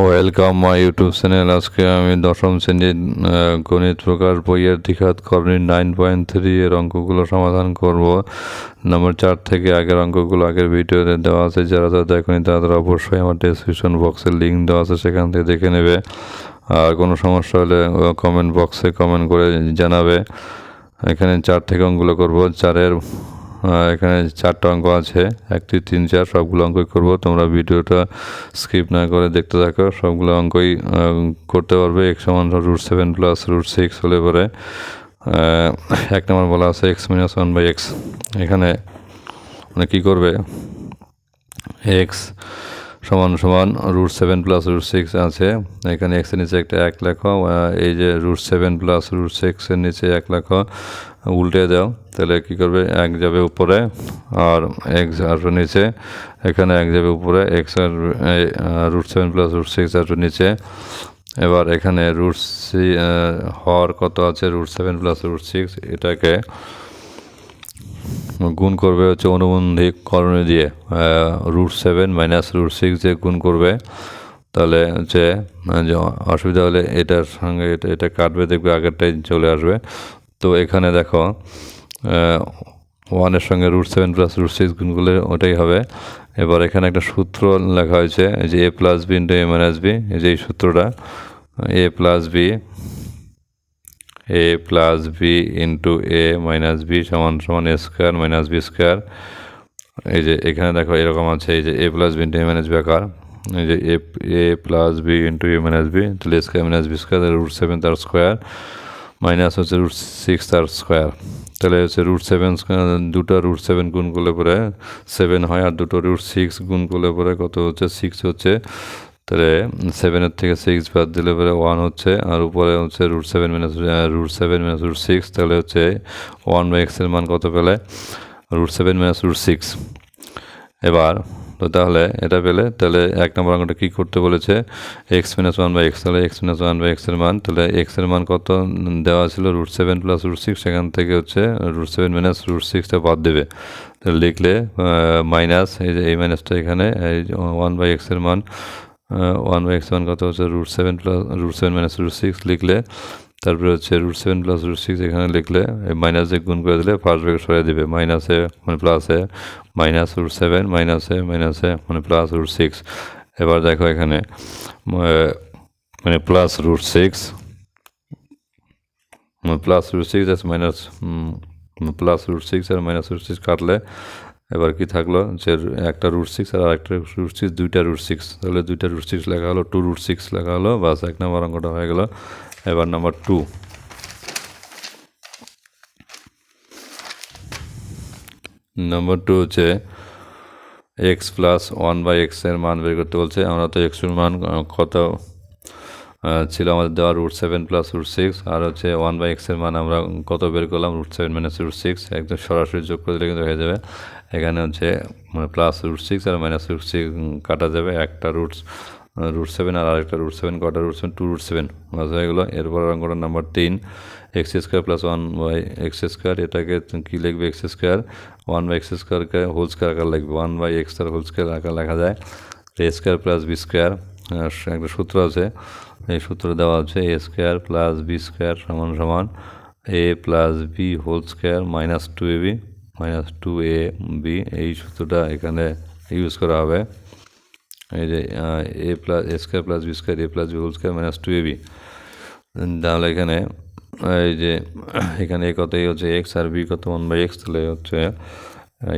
Welcome my YouTube channel আজকে আমি দশম শ্রেণির গণিত প্রকার বইয়ের দ্বিঘাত করণীর নাইন পয়েন্ট থ্রি এর অঙ্কগুলো সমাধান করব। নম্বর চার থেকে আগের অঙ্কগুলো আগের ভিডিওতে দেওয়া আছে। যারা যারা দেখেনি তারা অবশ্যই আমার ডেসক্রিপশন বক্সের লিঙ্ক দেওয়া আছে, সেখান থেকে দেখে নেবে। আর কোনো সমস্যা হলে কমেন্ট বক্সে কমেন্ট করে জানাবে। এখানে চার থেকে অঙ্কগুলো করব। চারের এখানে চারটা অঙ্ক আছে। একটি, তিন, চার, সবগুলো অঙ্কই করব। তোমরা ভিডিওটা স্কিপ না করে দেখতে থাকো। সবগুলো অঙ্কই করতে পারবে। এক্স সমান root seven plus root six হলে পরে এক নম্বর বলা আছে x minus one by x এখানে মানে কী করবে? এক্স সমান সমান root seven plus root six আছে। এখানে এক্সের নিচে একটা এক লেখো এই যে রুট সেভেন প্লাস রুট সিক্সের নিচে এক লেখো উল্টে দাও, তাহলে কী করবে? এক যাবে উপরে আর এক্স আসবে নিচে। এখানে এক যাবে উপরে এক্স আর root seven plus root six আসবে নিচে। এবার এখানে রুট সি হর কত আছে? Root seven plus root six এটাকে গুণ করবে হচ্ছে অনুবন্ধী করণী দিয়ে root seven minus root six দিয়ে গুণ করবে। তাহলে হচ্ছে অসুবিধা হলে এটার সঙ্গে এটা এটা কাটবে, দেখবে আগেরটাই চলে আসবে। তো এখানে দেখো ওয়ানের সঙ্গে root seven plus root six গুণ করলে ওটাই হবে। এবার এখানে একটা সূত্র লেখা হয়েছে যে a plus b into a minus b যে এই সূত্রটা a plus b a plus b into a minus b সমান সমান a square minus b square এই যে এখানে দেখো এরকম আছে, এই যে a plus b into a minus b আকার। এই যে a a plus b into a minus b তাহলে square minus b square root seven তার স্কোয়ার মাইনাস হচ্ছে রুট সিক্স তার স্কোয়ার। তাহলে হচ্ছে রুট সেভেন দুটো রুট সেভেন গুণ করলে পরে সেভেন হয় আর দুটো রুট সিক্স গুণ করলে পরে কত হচ্ছে? সিক্স হচ্ছে। তাহলে সেভেনের থেকে সিক্স বাদ দিলে পরে ওয়ান হচ্ছে আর উপরে হচ্ছে root seven minus root seven minus root six, তাহলে হচ্ছে ওয়ান বাই এক্সের মান কত পেলে? Root seven minus root six. এবার তো তাহলে এটা পেলে, তাহলে এক নম্বর অঙ্কটা কী করতে বলেছে? X minus one by x তাহলে এক্স মাইনাস ওয়ান বাই এক্সের মান, তাহলে এক্সের মান কত দেওয়া ছিল? Root seven plus root six সেখান থেকে হচ্ছে রুট সেভেন মাইনাস রুট সিক্সটা বাদ দেবে। তাহলে লিখলে মাইনাস এই যে এই মাইনাসটা এখানে, এই ওয়ান বাই এক্সের মান ওয়ান বাই এক্স ওয়ান কত হচ্ছে? Root seven plus root seven minus root six লিখলে, তারপরে হচ্ছে root seven plus root six এখানে লিখলে মাইনাস গুণ করে দিলে ফার্স্ট ব্রেক সরিয়ে দেবে। মাইনাসে মানে প্লাসে মাইনাস রুট সেভেন, মাইনাসে মাইনাসে মানে প্লাস রুট সিক্স। এবার দেখো এখানে মানে plus root six plus root six আছে মাইনাস প্লাস রুট সিক্স আর মাইনাস রুট সিক্স কাটলে এবার কি থাকল যে একটা রুট সিক্স আর আরেকটা রুট সিক্স, দুইটা রুট সিক্স। তাহলে দুইটা রুট সিক্স লেখা হলো, টু রুট সিক্স লেখা হলো, বাস এক নম্বর অঙ্কটা হয়ে গেল। এবার নাম্বার টু। নাম্বার টু হচ্ছে এক্স প্লাস ওয়ান বাই এক্সের মান বের করতে বলছে। আমরা তো এক্সের মান কত ছিল আমাদের দেওয়া root seven plus root six আর হচ্ছে ওয়ান বাই এক্সের মান আমরা কত বের করলাম? Root seven minus root six একদম সরাসরি যোগ করে দিলে কিন্তু হয়ে যাবে। এখানে হচ্ছে মানে প্লাস রুট সিক্স আর মাইনাস রুট সিক্স কাটা যাবে। একটা রুট রুট সেভেন আর আরেকটা রুট সেভেন কটা root seven two root seven হয়ে গেলো? এরপর অঙ্কটা নাম্বার তিন। X square plus one by x square, এটাকে কী লিখবে? X square one by x স্কোয়ারকে হোল স্কোয়ার আকার লিখবে। One by x square whole square আকার লেখা যায়। A square plus b square একটা সূত্র আছে। এই সূত্র দেওয়া আছে a square plus b square সমান সমান a plus b whole square minus two a b minus two a b এই সূত্রটা এখানে ইউজ করা হবে। এই যে a plus a square plus b square a plus b whole square minus two a b তাহলে এখানে এই যে এখানে এ কত হচ্ছে এক্স আর বি কত ওয়ান বাই এক্স তাহলে হচ্ছে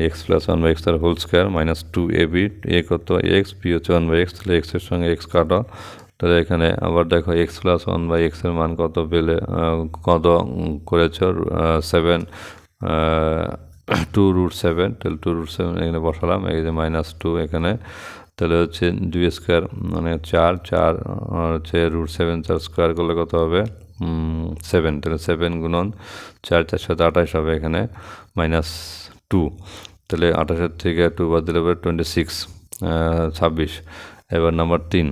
x plus one by x তার whole square minus two a b a কত এক্স বি হচ্ছে ওয়ান বাই এক্স তাহলে এক্সের সঙ্গে এক্স কাটো। তাহলে এখানে আবার দেখো এক্স প্লাস ওয়ান বাই এক্সের মান কত পেলে কত করেছ সেভেন টু রুট সেভেন তাহলে টু রুট সেভেন এখানে বসালাম, এই যে মাইনাস টু এখানে। তাহলে হচ্ছে দুই স্কোয়ার মানে চার চার হচ্ছে রুট সেভেন চার স্কোয়ার করলে কত হবে? সেভেন তাহলে সেভেন গুণন চার চার সাথে আঠাশ হবে এখানে মাইনাস টু তাহলে আঠাশের থেকে টু বাদ দিলে পরে টোয়েন্টি সিক্স ছাব্বিশ। এবার নাম্বার তিন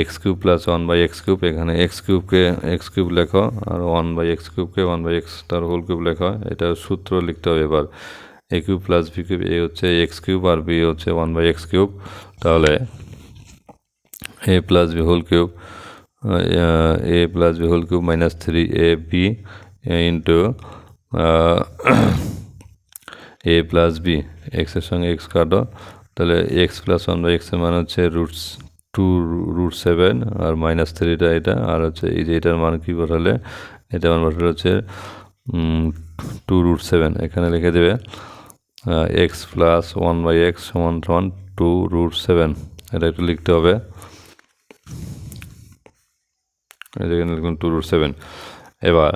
x cube plus one by x cube এখানে এক্স কিউবকে এক্স কিউব লেখো, আর ওয়ান বাই এক্স কিউবকে ওয়ান বাই এক্স তার হোল কিউব লেখো, এটা সূত্র লিখতে হবে এবার। A cube plus b cube a হচ্ছে এক্স কিউব আর বি হচ্ছে ওয়ান বাই এক্স কিউব তাহলে a plus b whole cube a plus b whole cube minus three a b into a plus b এক্সের সঙ্গে x কাটো। তাহলে x plus one by এক্সের মান হচ্ছে রুটস টু, রুট সেভেন, আর minus থ্রিটা এটা, আর হচ্ছে এই যে এটার মান কী বসালে এটা মান বসালে হচ্ছে টু রুট সেভেন। এখানে লিখে দেবে x plus one by x সমান সমান টু রুট সেভেন। এটা একটু লিখতে হবে। এখানে লিখুন টু রুট সেভেন এবার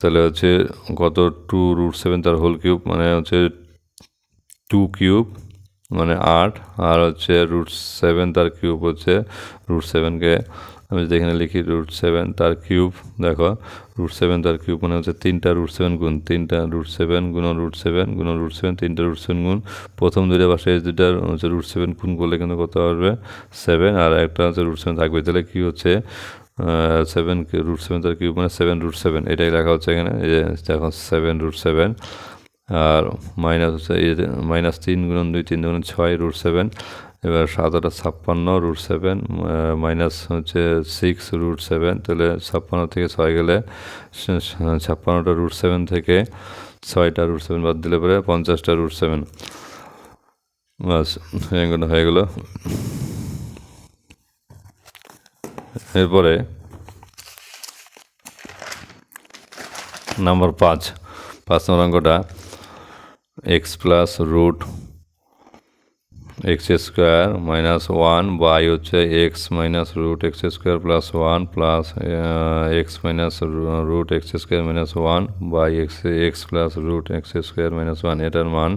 তাহলে হচ্ছে কত টু রুট সেভেন তার হোল কিউব মানে হচ্ছে টু কিউব মানে আট আর হচ্ছে রুট সেভেন তার কিউব হচ্ছে রুট সেভেনকে আমি যদি এখানে লিখি রুট সেভেন তার কিউব দেখো রুট সেভেন তার কিউব মানে হচ্ছে তিনটা রুট সেভেন গুণ তিনটা রুট সেভেন গুণ রুট সেভেন গুণ রুট সেভেন তিনটা রুট সেভেন গুণ প্রথম দুইটা পাশে দুইটা হচ্ছে রুট সেভেন গুণ করলে কিন্তু কত আসবে সেভেন আর একটা হচ্ছে রুট সেভেন থাকবে তাহলে কী হচ্ছে সেভেন রুট সেভেন তার কিউব মানে সেভেন রুট সেভেন এটাই লেখা হচ্ছে এখানে, এই যে দেখো সেভেন রুট সেভেন আর মাইনাস হচ্ছে মাইনাস তিন গুণ দুই, তিন গুণ ছয় রুট সেভেন এবার সাতটা ছাপ্পান্ন রুট সেভেন মাইনাস হচ্ছে সিক্স রুট সেভেন তাহলে ছাপ্পান্ন থেকে ছয় গেলে ছাপ্পান্নটা রুট সেভেন থেকে ছয়টা রুট সেভেন বাদ দিলে পরে পঞ্চাশটা রুট সেভেন বাস হয়ে গেলো। এরপরে নাম্বার পাঁচ পাঁচ নম্বর অঙ্কটা X plus root X square minus one by হচ্ছে X minus root X square plus one plus X minus root X square minus one by X X plus root X square minus one এটার মান,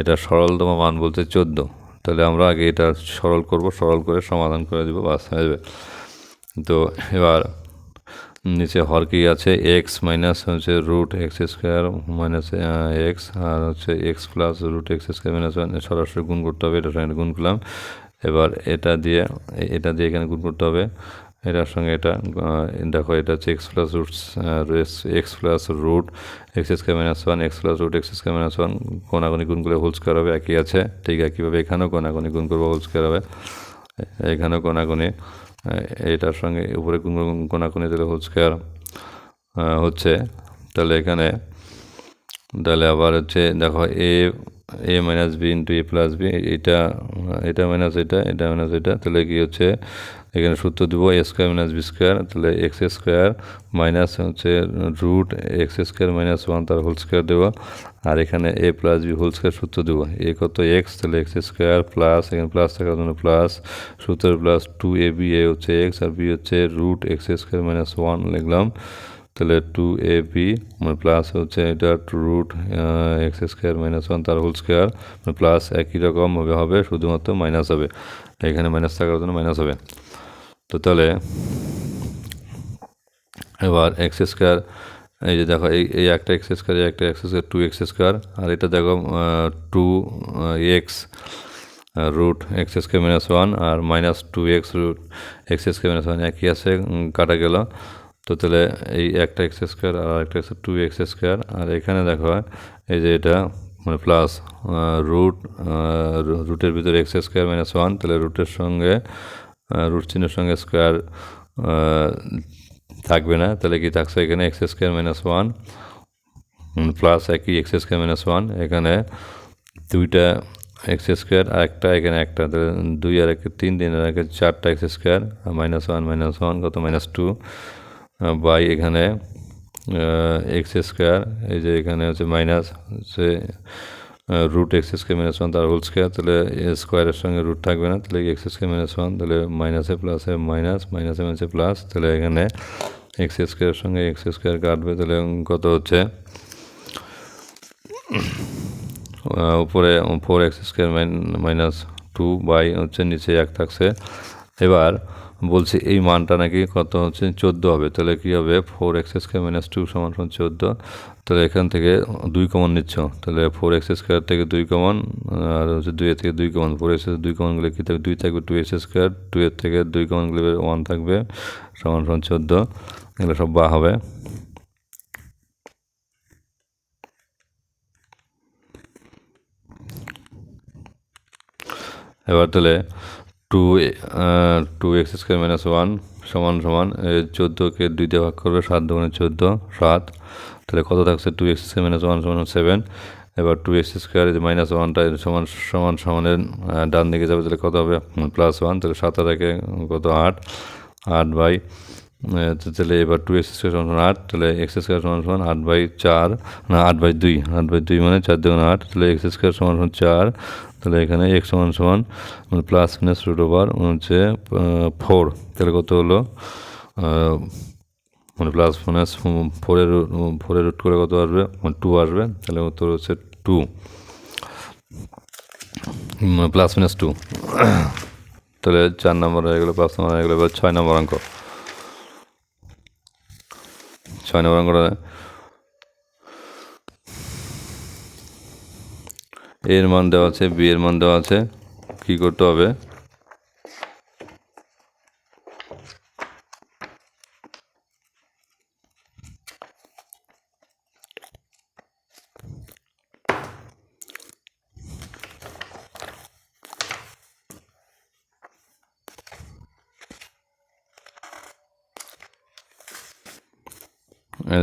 এটা সরলতম মান বলতে চোদ্দ। তাহলে আমরা আগে এটা সরল করব, সরল করে সমাধান করে দেবো, বাস, হয়ে যাবে। তো এবার নিচে হর কি আছে? এক্স মাইনাস হচ্ছে root X square minus X আর হচ্ছে X plus root X square minus one সরাসরি গুণ করতে হবে, এটার সঙ্গে গুণ করলাম। এবার এটা দিয়ে এটা দিয়ে এখানে গুণ করতে হবে। এটার সঙ্গে এটা দেখো এটা হচ্ছে X plus root X plus root X square minus one X plus root X square minus one কোনাগুনি গুণ করলে হোল স্কোয়ার হবে, একই আছে। ঠিক একইভাবে এখানেও কোনাগুনি গুণ করব হোল স্কোয়ার হবে। এখানেও কোনাগুনি। এটার সঙ্গে উপরে কোনাকুনি দিলে হোল হচ্ছে, তাহলে এখানে, তাহলে আবার হচ্ছে দেখো A A minus B into A plus B এটা এটা মাইনাস এটা এটা মাইনাস এটা, তাহলে কি হচ্ছে এখানে সূত্র দেবো A square minus B square তাহলে এক্স স্কোয়ার মাইনাস হচ্ছে root X square minus one তার হোল স্কোয়ার দেবো। আর এখানে A plus B whole square সূত্র দেবো। এ কত এক্স তাহলে এক্স স্কোয়ার প্লাস এখানে প্লাস থাকার জন্য প্লাস সূত্র plus two A B A হচ্ছে এক্স আর বি হচ্ছে root X square minus one লিখলাম। তাহলে টু এ বি মানে প্লাস হচ্ছে এটা two root X square minus one তার হোল স্কোয়ার মানে প্লাস একই রকমভাবে হবে শুধুমাত্র মাইনাস হবে। এখানে মাইনাস থাকার জন্য মাইনাস হবে। তো তাহলে এবার এক্স স্কোয়ার এই যে দেখো, এই এই একটা এক্স স্কোয়ার এই একটা X square two X square আর এটা দেখো two X root X square minus one আর minus two X root X square minus one একই আছে কাটা গেল। তো তাহলে এই একটা এক্স স্কোয়ার আর একটা টু এক্স স্কোয়ার আর এখানে দেখো, এই যে এটা মানে প্লাস রুট রুটের ভিতরে এক্স স্কোয়ার মাইনাস ওয়ান তাহলে রুটের সঙ্গে রুট চিহ্নের সঙ্গে স্কোয়ার থাকবে না। তাহলে কি থাকছে এখানে X square minus one plus একই এক্স স্কোয়ার মাইনাস ওয়ান এখানে দুইটা এক্স স্কোয়ার আর একটা এখানে একটা। দুই আর একে তিন দিন আর একে চারটা এক্স স্কোয়ার আর মাইনাস ওয়ান মাইনাস ওয়ান কত? মাইনাস টু বাই এখানে এক্স স্কোয়ার এই যে এখানে হচ্ছে মাইনাস হচ্ছে root X square minus one তার হোল স্কোয়ার তাহলে স্কোয়ারের সঙ্গে রুট থাকবে না, তাহলে এক্স স্কোয়ার মাইনাস ওয়ান তাহলে মাইনাসে প্লাসে মাইনাস মাইনাসে মাইনাসে প্লাস তাহলে এখানে এক্স স্কোয়ারের সঙ্গে এক্স স্কোয়ার কাটবে, তাহলে কত হচ্ছে? উপরে four X square minus two by হচ্ছে নিচে এক থাকছে। এবার বলছি এই মানটা নাকি কত হচ্ছে? চোদ্দ হবে। তাহলে কী হবে? Four X square minus two সমান সমান চোদ্দ। তাহলে এখান থেকে দুই কমন নিচ্ছ। তাহলে ফোর এক্স স্কোয়ার থেকে দুই কমন আর হচ্ছে দুই থেকে দুই কমন ফোর এক্স দুই কমন গেলে কী থাকবে? দুই থাকবে টু এক্স স্কোয়ার টু এর থেকে দুই কমন গেলে ওয়ান থাকবে, সমান সমান চোদ্দ। এগুলো সব বা হবে। এবার তাহলে two two X square minus one সমান সমান চোদ্দোকে দুই দিয়ে ভাগ করবে সাত দুগুণে চোদ্দ, সাত। তাহলে কত থাকছে? Two X square minus one সমান সেভেন এবার টু এক্স স্কোয়ার মাইনাস ওয়ানটা সমান সমান সমানের ডান দিকে যাবে, তাহলে কত হবে? প্লাস ওয়ান তাহলে সাত আর একে কত? আট। আট বাই তাহলে এবার টু এক্স স্কোয়ার সমান আট, তাহলে এক্স স্কোয়ার সমান সমান আট বাই চার, না, আট বাই দুই, আট বাই দুই মানে চার দুগুণ আট, তাহলে এক্স স্কোয়ার সমান সমান চার তাহলে এখানে এক্স সমান সমান মানে প্লাস মাইনাস রুট ওভার হচ্ছে ফোর তাহলে কত হলো? মানে প্লাস মাইনাস ফোরের ফোরের রুট করে কত আসবে? মানে টু আসবে। তাহলে উত্তর হচ্ছে টু প্লাস মাইনাস টু তাহলে চার নম্বর হয়ে গেলো পাঁচ নম্বর হয়ে গেলো, এবার ছয় নম্বর অঙ্ক। ছয় নম্বর অঙ্কটা এর মান দেওয়া আছে, বি এর মান দেওয়া আছে। কি করতে হবে?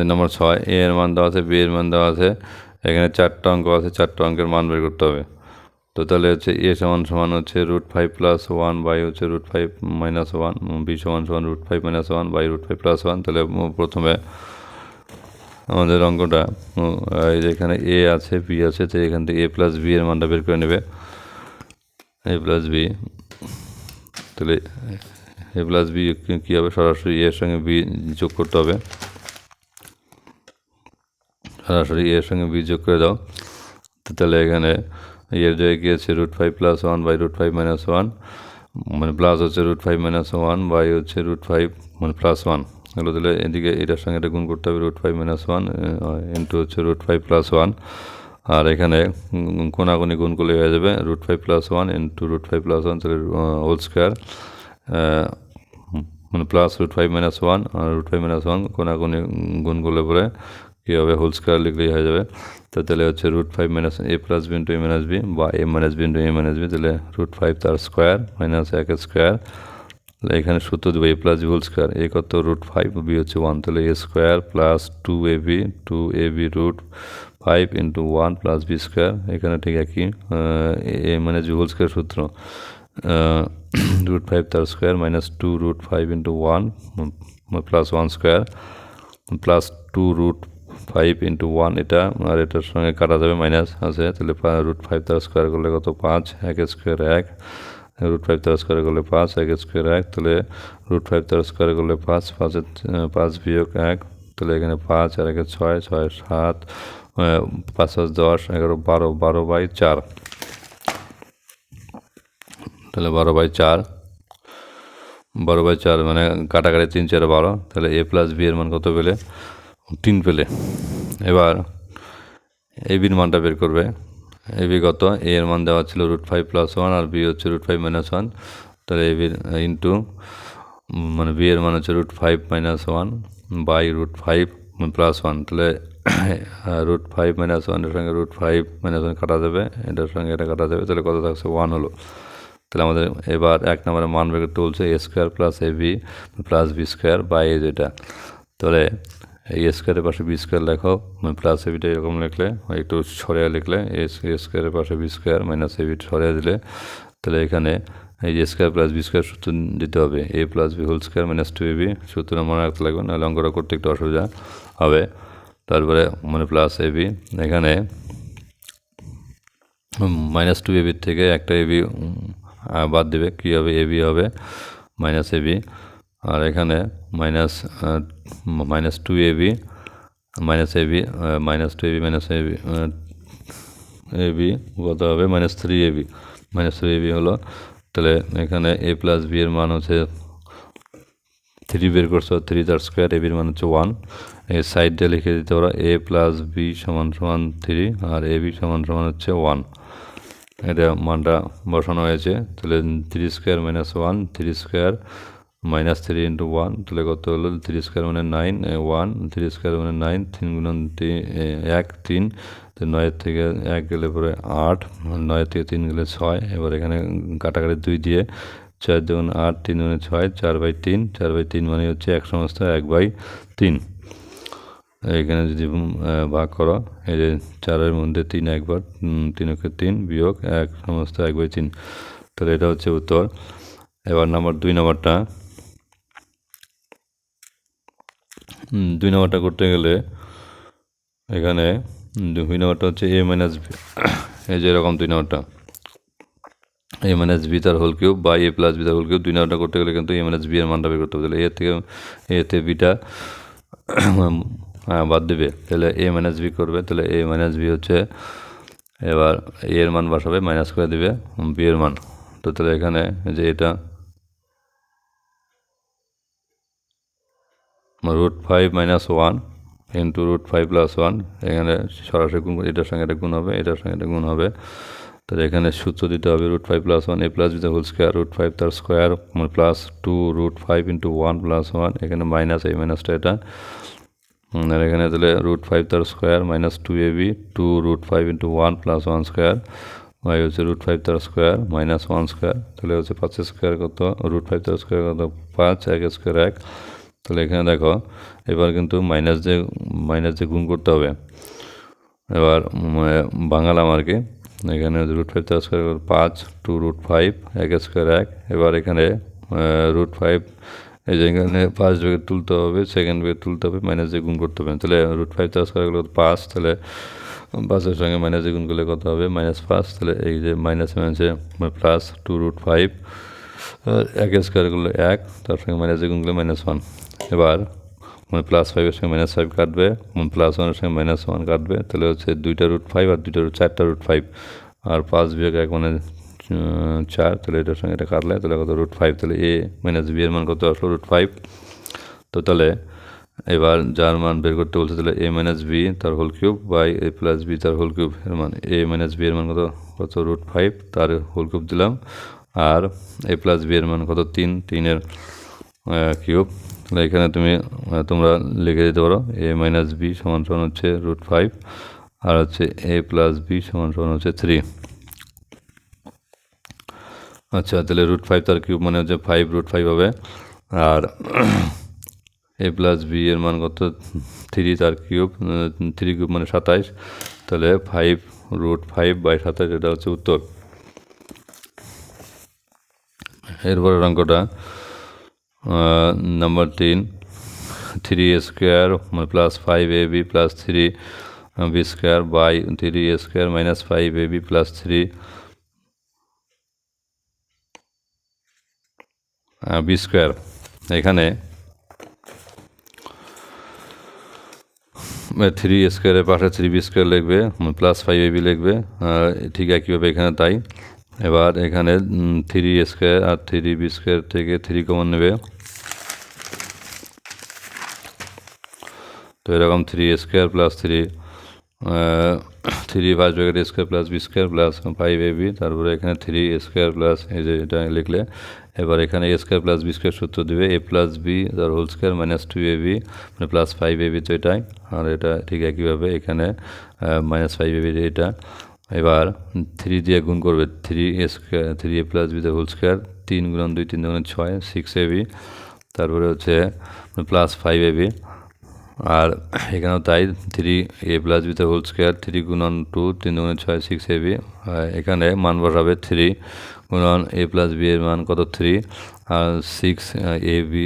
নম্বর ছয়, এ এর মান দেওয়া আছে, বি এর মান দেওয়া আছে। এখানে চারটা অঙ্ক আছে, চারটা অঙ্কের মান বের করতে হবে। তো তাহলে হচ্ছে এ সমান সমান হচ্ছে root five plus one by হচ্ছে root five minus one B সমান সমান root five minus one by root five plus one তাহলে প্রথমে আমাদের অঙ্কটা এখানে এ আছে বি আছে তো এখান থেকে এ প্লাস বি এর মানটা বের করে নেবে। এ প্লাস বি তাহলে এ প্লাস বি কী হবে? সরাসরি এর সঙ্গে বি যোগ করতে হবে। সরাসরি এর সঙ্গে বি যোগ করে দাও। তো তাহলে এখানে এর জায়গায় গিয়েছে root five plus one by root five minus one মানে প্লাস হচ্ছে root five minus one by হচ্ছে রুট ফাইভ মানে প্লাস ওয়ান এগুলো তাহলে এদিকে এটার সঙ্গে এটা গুণ করতে হবে root five minus one into হচ্ছে রুট ফাইভ প্লাস ওয়ান আর এখানে কোনাগুনি গুণ করলে হয়ে যাবে root five plus one into root five plus one তাহলে হোল স্কোয়ার মানে plus root five minus one আর রুট ফাইভ মাইনাস ওয়ান কোনাকুনি গুণ করলে পরে কী হবে? হোল স্কোয়ার লিখলেই হয়ে যাবে। তো তাহলে হচ্ছে root five minus A plus B into A minus B বা A minus B into A minus B তাহলে রুট ফাইভ তার স্কোয়ার মাইনাস এক স্কোয়ার তাহলে এখানে সূত্র দেবো A plus B whole square A কত? রুট ফাইভ বি হচ্ছে ওয়ান তাহলে A square plus two A B two A B root five into one plus B square এখানে ঠিক একই A minus B whole square সূত্র। Root five তার square minus two root five into one plus one square plus two root five into one এটা, আর এটার সঙ্গে কাটা যাবে মাইনাস আছে, তাহলে রুট ফাইভ তার স্কোয়ার করলে কত? পাঁচ, এক স্কোয়ার এক। রুট ফাইভ তার স্কোয়ার করলে পাঁচ, এক স্কোয়ার এক, তাহলে রুট ফাইভ তার স্কোয়ার করলে পাঁচ, পাঁচের পাঁচ বিয়োগ এক, তাহলে এখানে পাঁচ, আর একে ছয় ছয় সাত পাঁচ পাঁচ দশ, এগারো, বারো বারো বাই চার। তাহলে বারো বাই চার, বারো বাই চার মানে কাটাকাটি তিন, চার, বারো, তাহলে এ প্লাস বি এর মান কত পেলে? তিন পেলে এবার এ বির মানটা বের করবে। এ বি কত? এ এর মান দেওয়া ছিল রুট ফাইভ প্লাস ওয়ান আর বি হচ্ছে রুট ফাইভ মাইনাস ওয়ান তাহলে এ বির ইন্টু মানে বি এর মান হচ্ছে root five minus one by root five plus one তাহলে রুট ফাইভ মাইনাস ওয়ানের সঙ্গে রুট ফাইভ মাইনাস ওয়ান কাটা যাবে। এটার সঙ্গে এটা কাটা যাবে। তাহলে কত থাকছে? ওয়ান হলো। তাহলে আমাদের এবার এক নম্বরে মান বের করতে বলছে A square plus A B plus B square by A যেটা। তাহলে এই স্কোয়ারের পাশে বি স্কোয়ার লেখো প্লাস এ বিটা এরকম লিখলে একটু সরিয়ে লিখলে এ স্কোয়ারের পাশে B square minus A B সরিয়ে দিলে, তাহলে এখানে এই যে স্কোয়ার প্লাস বি স্কোয়ার সূত্র দিতে হবে। A plus B whole square minus two A B সূত্র মনে রাখতে লাগবে, নাহলে অঙ্কটা করতে একটু অসুবিধা হবে। তারপরে মানে প্লাস এ বি এখানে মাইনাস টু এবির থেকে একটা এবি বাদ দেবে, কী হবে? এবি হবে মাইনাস এবি আর এখানে minus A B minus A B minus two A B minus A B A B কত হবে? Minus three A B minus three A B হলো, তাহলে এখানে এ প্লাস বি এর মান হচ্ছে থ্রি বের করছ থ্রি তার স্কোয়ার এবির মান হচ্ছে ওয়ান এই সাইডটা লিখে দিতে পারো এ প্লাস বি সমান সমান থ্রি আর এ বি সমান সমান হচ্ছে ওয়ান এটা মানটা বসানো হয়েছে, তাহলে three square minus one three square minus three into one তাহলে কত হলো? থ্রি স্কোয়ার মানে নাইন ওয়ান থ্রি স্কোয়ার মানে নাইন তিন গুণন তিন এক তিন তো নয়ের থেকে এক গেলে পরে আট নয়ের থেকে তিন গেলে ছয় এবার এখানে কাটাকাটি দুই দিয়ে চার দুগুণ আট তিন দুগুণে ছয় চার বাই তিন চার বাই তিন মানে হচ্ছে এক সমস্ত এক বাই তিন। এখানে যদি ভাগ করো এই যে চারের মধ্যে তিন একবার উম, তিনকে তিন বিয়োগ এক সমস্ত এক বাই তিন তাহলে এটা হচ্ছে উত্তর। এবার নাম্বার দুই নাম্বারটা দুই নম্বরটা করতে গেলে এখানে দুই নম্বরটা হচ্ছে এ মাইনাস বি এই যে এরকম দুই নাম্বারটা। এ মাইনাস বি তার হোল কিউব বা এ প্লাস বি তার হোল কিউব দুই নাম্বারটা করতে গেলে কিন্তু এ মাইনাস বি এর মানটা বের করতে হবে। তাহলে এ থেকে এ তে বিটা বাদ দেবে। তাহলে এ মাইনাস বি করবে। তাহলে এ মাইনাস বি হচ্ছে, এবার এ এর মান বসাবে মাইনাস করে দিবে বি এর মান। তো তাহলে এখানে যে এটা root five minus one into root five plus one এখানে সরাসরি গুণ, এটার সঙ্গে এটা গুণ হবে, এটার সঙ্গে এটা গুণ হবে। তাহলে এখানে সূত্র দিতে হবে root five plus one A plus B whole square root five তার square plus two root five into one plus one এখানে মাইনাস এই মাইনাসটা এটা। আর এখানে তাহলে রুট ফাইভ তার square minus two A B two root five into one plus one square Y হচ্ছে রুট ফাইভ তার স্কোয়ার মাইনাস ওয়ান স্কোয়ার তাহলে হচ্ছে পাঁচের স্কোয়ার কত? রুট ফাইভ তার স্কোয়ার কত? পাঁচ, এক স্কোয়ার এক। তাহলে এখানে দেখো, এবার কিন্তু মাইনাস যে মাইনাস যে গুণ করতে হবে, এবার বাঙালাম আর কি এখানে রুট ফাইভ তার স্কোয়ার পাঁচ টু রুট ফাইভ এক স্কোয়ার এক, এবার এখানে রুট ফাইভ এই যে এখানে ফার্স্ট ব্রেকেট তুলতে হবে সেকেন্ড ব্রেকেট তুলতে হবে মাইনাস দিয়ে গুণ করতে হবে। তাহলে রুট ফাইভ তার স্কোয়ার করলে পাঁচ, তাহলে পাঁচের সঙ্গে মাইনাস দিয়ে গুণ করলে কত হবে? মাইনাস পাঁচ, তাহলে এই যে মাইনাস মাইনাসে প্লাস টু রুট ফাইভ এক স্কোয়ার করলে এক, তার সঙ্গে মাইনাস দিয়ে গুণ করলে মাইনাস ওয়ান এবার মানে প্লাস ফাইভের সঙ্গে মাইনাস ফাইভ কাটবে প্লাস ওয়ানের সঙ্গে মাইনাস ওয়ান কাটবে, তাহলে হচ্ছে দুইটা রুট ফাইভ আর দুইটা রুট চারটা রুট ফাইভ আর পাঁচ বিয়োগ এক মানে চার, তাহলে এটার সঙ্গে এটা কাটলে, তাহলে কত রুট ফাইভ তাহলে এ মাইনাস বি এর মান কত আসলো? রুট ফাইভ তো তাহলে এবার যার মান বের করতে বলছে, তাহলে এ মাইনাস বি তার whole cube by A plus B তার হোল কিউব এর মান এ মাইনাস বি এর মান কত কত রুট ফাইভ তার হোল কিউব দিলাম। আর এ প্লাস বি এর মান কত? তিন, তিনের কিউব তাহলে এখানে তুমি তোমরা লিখে দিতে পারো এ মাইনাস বি সমান সমান হচ্ছে রুট ফাইভ আর হচ্ছে এ প্লাস বি সমান সমান হচ্ছে থ্রি আচ্ছা তাহলে রুট ফাইভ তার কিউব মানে হচ্ছে ফাইভ রুট ফাইভ হবে, আর এ প্লাস বি এর মান কত? থ্রি তার কিউব থ্রি কিউব মানে সাতাইশ, তাহলে ফাইভ রুট ফাইভ বাই সাতাইশ, এটা হচ্ছে উত্তর। এরপরের অঙ্কটা থ্রি স্কোয়ার মানে plus five A B plus three B square by three A square minus five A B plus three B square এখানে থ্রি স্কোয়ারের পাশে থ্রি বি স্কোয়ার লিখবে প্লাস ফাইভ এ বি লিখবে ঠিক একইভাবে এখানে তাই। এবার এখানে থ্রি স্কোয়ার আর থ্রি বি স্কোয়ার থেকে থ্রি কমন নেবে। তো এরকম three square plus three three first bracket square plus B square plus five A B তারপরে এখানে থ্রি স্কোয়ার প্লাস এই যে এটা লিখলে, এবার এখানে A square plus B square সূত্র দেবে এ প্লাস বি তার whole square minus two A B মানে প্লাস ফাইভ এ বি তো এটাই, আর এটা ঠিক একইভাবে এখানে মাইনাস ফাইভ এ বি এটা। এবার থ্রি দিয়ে গুণ করবে three A square three A plus B whole square তিন গুণন দুই, তিন গুণন ছয় সিক্স এ বি তারপরে হচ্ছে প্লাস ফাইভ এ বি আর এখানেও তাই থ্রি এ প্লাস বিতে হোল স্কোয়ার থ্রি গুণন টু তিন গুণন ছয় সিক্স এ বি এখানে মান বসাবে থ্রি গুণন এ প্লাস বি এর মান কত থ্রি আর সিক্স এ বি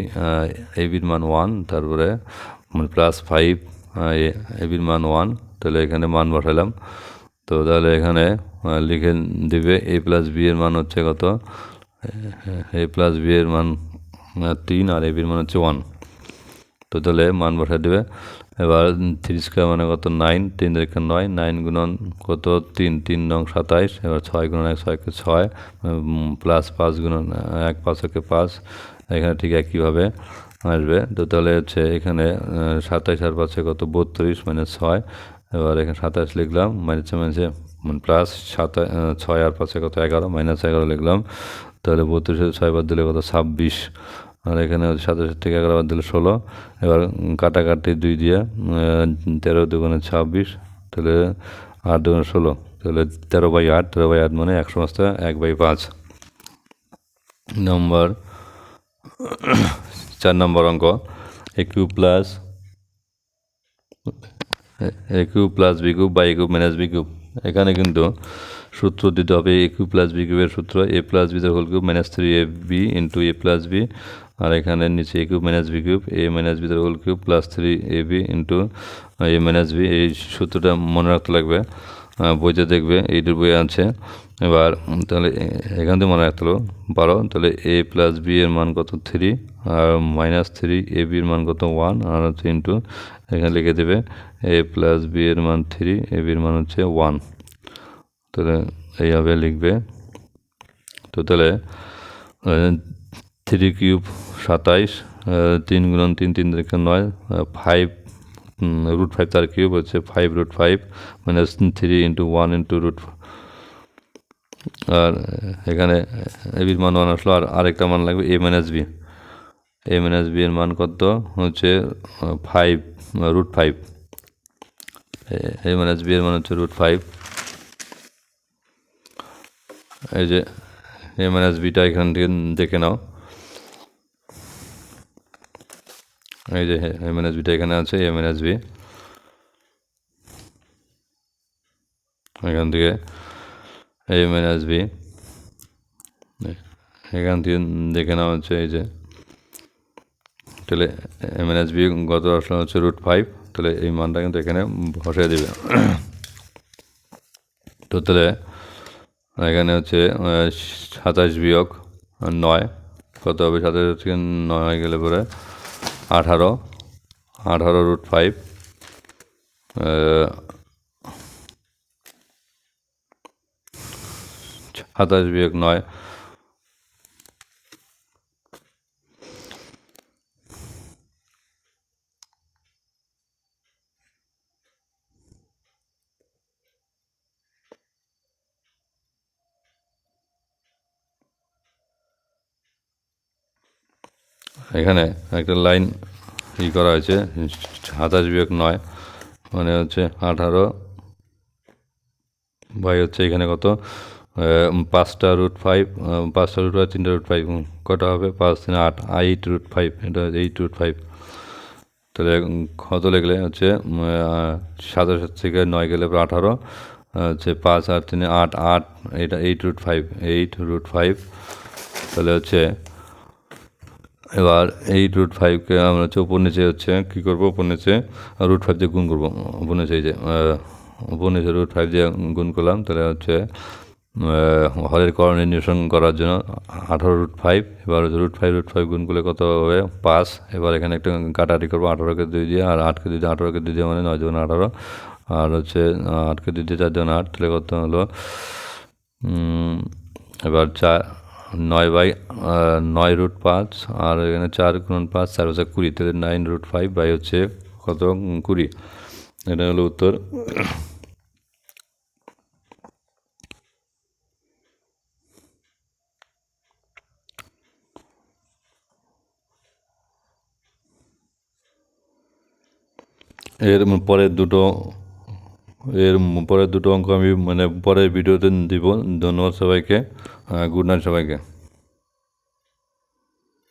এ বির মান ওয়ান তারপরে প্লাস ফাইভ এ বির মান ওয়ান তাহলে এখানে মান বসালাম। তো তাহলে এখানে আহ, লিখে দিবে এ প্লাস বি এর মান হচ্ছে কত? এ প্লাস বি এর মান আহ, তিন আর এ বির মান হচ্ছে ওয়ান তো তাহলে মান বসায় দেবে। এবার থ্রি স্কোয়ার মানে কত? নাইন, তিন রেখে নয়, নাইন গুণন কত? তিন তিন নং সাতাইশ, এবার ছয় গুণন এক ছয়কে ছয় প্লাস পাঁচ গুণন এক, পাঁচ একে পাঁচ, এখানে ঠিক একইভাবে আসবে। তো তাহলে হচ্ছে এখানে সাতাইশ আর পাঁচে কত? বত্রিশ মানে ছয়, এবার এখানে সাতাইশ লিখলাম মাইনাসে মাইনাসে প্লাস সাতাশ ছয় আর পাঁচে কত? এগারো মাইনাস এগারো লিখলাম। তাহলে বত্রিশে ছয় বাদ দিলে কত? ছাব্বিশ। আর এখানে সাতাশ থেকে এগারো বাদ দিলে ষোলো। এবার কাটাকাটি দুই দিয়ে তেরো দুগুণে ছাব্বিশ, তাহলে আট দুগুণে ষোলো, তাহলে তেরো বাই আট, তেরো বাই আট মানে এক সমস্ত এক বাই পাঁচ। নম্বর, চার নম্বর অঙ্ক, A cube plus, A cube plus B cube by A cube minus B cube. এখানে কিন্তু সূত্র দিতে হবে, এ প্লাস বি সূত্র, A plus B whole cube minus three A B into A plus B আর এখানে নিচে A cube minus B cube A minus B whole cube plus three A B into A minus B এই সূত্রটা মনে রাখতে লাগবে। বইতে দেখবে, এইটার বই আছে। এবার তাহলে এখান থেকে মনে রাখতে হলো, বারো, তাহলে এ প্লাস বি এর মান কত? থ্রি আর মাইনাস থ্রি এ বির মান কত? ওয়ান আর হচ্ছে ইন্টু এখানে লিখে দেবে এ প্লাস বি এর মান থ্রি এ বির মান হচ্ছে ওয়ান তাহলে, এইভাবে লিখবে। তো তাহলে থ্রি কিউব সাতাইশ তিন গুণন তিন তিন থেকে নয় ফাইভ রুট ফাইভ তার কিউব হচ্ছে five root five minus three into one into root আর এখানে এবির মান ওয়ান আসলো, আর আরেকটা মান লাগবে A minus B A minus B এর মান কত? হচ্ছে five root five A minus B এর মান হচ্ছে রুট ফাইভ এই যে এ মাইনাস বিটা এখান থেকে দেখে নাও। এই যে এ মাইনাস বিটা এখানে আছে এ মাইনাস বি এখান থেকে এ মাইনাস বি এখান থেকে দেখে নেওয়া হচ্ছে এই যে, তাহলে এ মাইনাস বি গত আসলে হচ্ছে রুট ফাইভ তাহলে এই মানটা কিন্তু এখানে বসিয়ে দেবে। তো তাহলে এখানে হচ্ছে সাতাশ বিয়োগ নয়, কত হবে? সাতাশ থেকে নয় হয়ে গেলে পরে আঠারো আঠারো রুট ফাইভ সাতাশ বিয়োগ নয় এখানে একটা লাইন ই করা হয়েছে, সাতাশ বিয়োগ নয় মানে হচ্ছে আঠারো বাই হচ্ছে এখানে কত? পাঁচটা রুট ফাইভ পাঁচটা রুট ফাইভ তিনটা রুট ফাইভ কটা হবে? পাঁচ, তিন, আট এইট রুট ফাইভ, এটা এইট রুট ফাইভ। তাহলে কত লিখলে? হচ্ছে সাতাশ থেকে নয় গেলে আঠারো হচ্ছে পাঁচ আর তিনে আট আট, এটা eight root five, eight root five. তাহলে হচ্ছে এবার এইট রুট ফাইভকে আমরা হচ্ছে উপর নিচে হচ্ছে কী করব? উপর নিচে রুট ফাইভ দিয়ে গুণ করব। উপর নিচে যে উপর নিচে রুট ফাইভ দিয়ে গুণ করলাম, তাহলে হচ্ছে হরের করণ নির্ণয় করার জন্য আঠারো রুট ফাইভ এবার হচ্ছে রুট ফাইভ রুট ফাইভ গুণ করলে কত হবে? পাঁচ। এবার এখানে একটা কাটাকাটি করব, আঠারোকে দুই দিয়ে, আর আটকে দুই দিয়ে, আঠারোকে দুই দিয়ে মানে নয় জন আঠারো। আর হচ্ছে আটকে দুই দিয়ে চার জন আট, তাহলে কত হলো? এবার চার নয় বাই নয় রুট পাঁচ, আর এখানে চার গুণ পাঁচ, চার হচ্ছে কুড়ি, তাহলে নাইন রুট ফাইভ বাই হচ্ছে কত? কুড়ি। এটা হলো উত্তর। এর পরের দুটো, এর পরের দুটো অঙ্ক আমি মানে পরের ভিডিওতে দিব। ধন্যবাদ সবাইকে। গুড নাইট সবাইকে